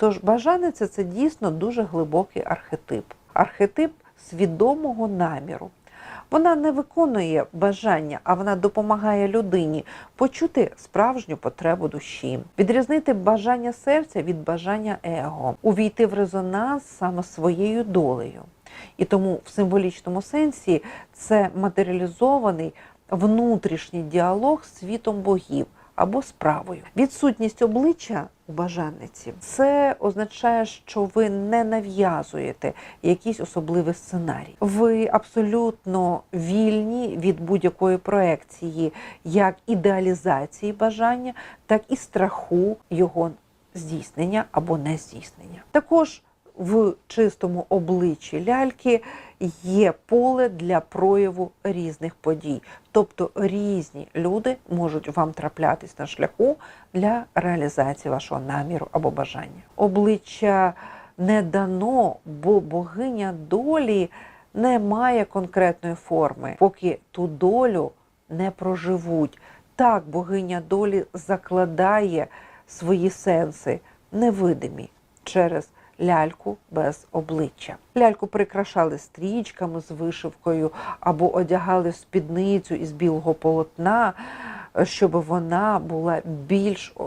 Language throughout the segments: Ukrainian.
Тож бажаниця це дійсно дуже глибокий архетип. Архетип свідомого наміру. Вона не виконує бажання, а вона допомагає людині почути справжню потребу душі, відрізнити бажання серця від бажання его, увійти в резонанс саме своєю долею. І тому в символічному сенсі це матеріалізований внутрішній діалог з світом богів або справою. Відсутність обличчя у бажанниці це означає, що ви не нав'язуєте якийсь особливий сценарій. Ви абсолютно вільні від будь-якої проекції, як ідеалізації бажання, так і страху його здійснення або не здійснення. Також в чистому обличчі ляльки є поле для прояву різних подій. Тобто різні люди можуть вам траплятись на шляху для реалізації вашого наміру або бажання. Обличчя не дано, бо богиня долі не має конкретної форми, поки ту долю не проживуть. Так, богиня долі закладає свої сенси невидимі через ляльку без обличчя. Ляльку прикрашали стрічками з вишивкою або одягали в спідницю із білого полотна, щоб вона була більш е,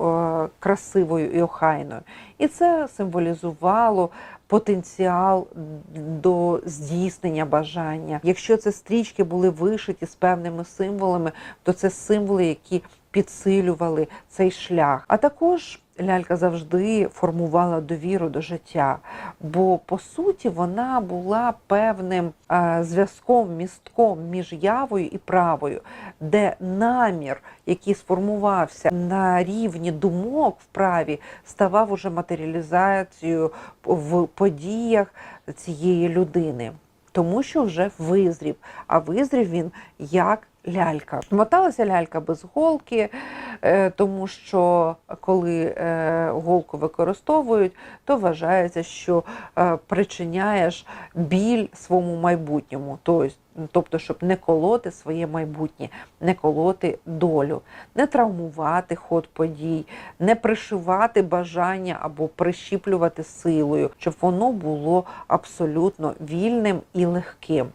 красивою і охайною. І це символізувало потенціал до здійснення бажання. Якщо це стрічки були вишиті з певними символами, то це символи, які підсилювали цей шлях. А також лялька завжди формувала довіру до життя, бо по суті вона була певним е, зв'язком, містком між явою і правою, де намір, який сформувався на рівні думок в праві, ставав уже матеріалізацією в подіях цієї людини. Тому що вже визрів, а визрів він як лялька. Моталася лялька без голки, е, тому що коли е, голку використовують, то вважається, що е, причиняєш біль своєму майбутньому. Тобто, Тобто, щоб не колоти своє майбутнє, не колоти долю, не травмувати ход подій, не пришивати бажання або прищіплювати силою, щоб воно було абсолютно вільним і легким.